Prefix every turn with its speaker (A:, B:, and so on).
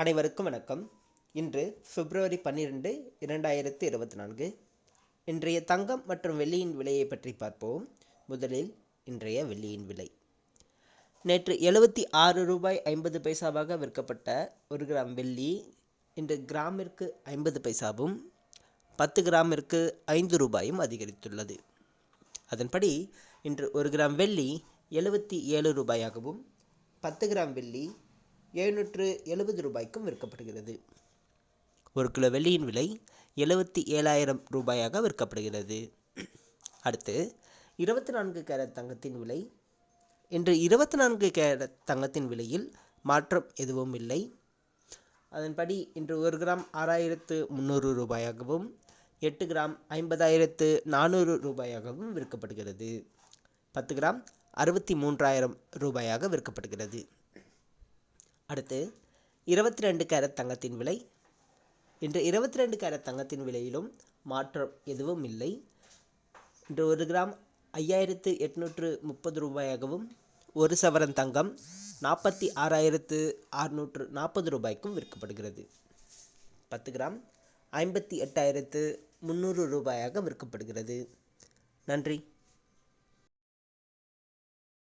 A: அனைவருக்கும் வணக்கம். இன்று பிப்ரவரி பன்னிரெண்டு இரண்டாயிரத்து இருபத்தி நான்கு. இன்றைய தங்கம் மற்றும் வெள்ளியின் விலையை பற்றி பார்ப்போம். முதலில் இன்றைய வெள்ளியின் விலை. நேற்று எழுபத்தி ஆறு ரூபாய் ஐம்பது பைசாவாக விற்கப்பட்ட ஒரு கிராம் வெள்ளி இன்று கிராமிற்கு ஐம்பது பைசாவும் பத்து கிராமிற்கு ஐந்து ரூபாயும் அதிகரித்துள்ளது. அதன்படி இன்று ஒரு கிராம் வெள்ளி எழுபத்தி ஏழு ரூபாயாகவும் பத்து கிராம் வெள்ளி எழுநூற்று எழுபது ரூபாய்க்கும் விற்கப்படுகிறது. ஒரு கிலோ வெள்ளியின் விலை எழுபத்தி ஏழாயிரம் ரூபாயாக விற்கப்படுகிறது. அடுத்து இருபத்தி நான்கு கேரட் தங்கத்தின் விலை. இன்று இருபத்தி நான்கு கேரட் தங்கத்தின் விலையில் மாற்றம் எதுவும் இல்லை. அதன்படி இன்று ஒரு கிராம் ஆறாயிரத்து முந்நூறு ரூபாயாகவும் எட்டு கிராம் ஐம்பதாயிரத்து நானூறு ரூபாயாகவும் விற்கப்படுகிறது. பத்து கிராம் அறுபத்தி மூன்றாயிரம் ரூபாயாக விற்கப்படுகிறது. அடுத்து இருபத்தி ரெண்டு கேரட் தங்கத்தின் விலை. இன்று இருபத்தி ரெண்டு கேரட் தங்கத்தின் விலையிலும் மாற்றம் எதுவும் இல்லை. இன்று ஒரு கிராம் ஐயாயிரத்து எட்நூற்று முப்பது ரூபாயாகவும் ஒரு சவரன் தங்கம் நாற்பத்தி ஆறாயிரத்து அறுநூற்று நாற்பது ரூபாய்க்கும் விற்கப்படுகிறது. பத்து கிராம் ஐம்பத்தி எட்டாயிரத்து முந்நூறு ரூபாயாக விற்கப்படுகிறது. நன்றி.